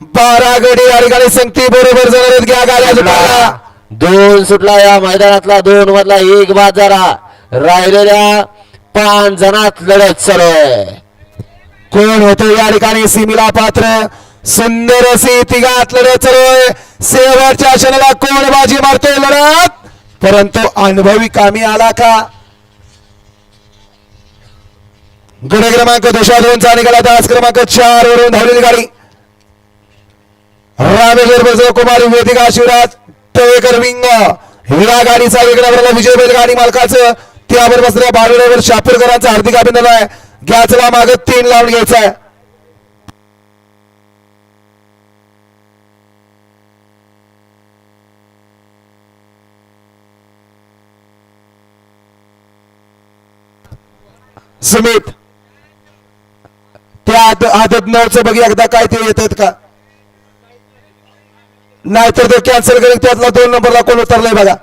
बारा गडी या ठिकाणी संगती बरोबर जरा घ्या गाड्या दोन सुटला या मैदानातला दोन मधला एक बाद झाला राहिलेल्या पाच जणात लढत चालू कोण होतो या ठिकाणी? सिमीला पात्र. सुंदर अशी तिघात लढत चालू शेवटच्या क्षणाला कोण बाजी मारतोय लढत? परंतु अनुभवी कामी आला का? गड क्रमांक दशा दोनचा निघाला तास क्रमांक चार वरून धावलेली गाडी. रामेश्वर बजव कुमारी वेदिका शिवराज तळेकर विंग. हिरा गाडीचा वेगळा भरला विजय बैलगाडी मालकाचं. त्यावर बसल्या बावीरावर शापूरकरांचं हार्दिक अभिनंदन आहे. गॅसला माग तीन लावून घ्यायचा आहे सुमित त्या आदत नवचं बघ एकदा काय ते येतात का? नाहीतर ते कॅन्सल करेल त्यातला दोन नंबरला कोण उतरलाय बघा.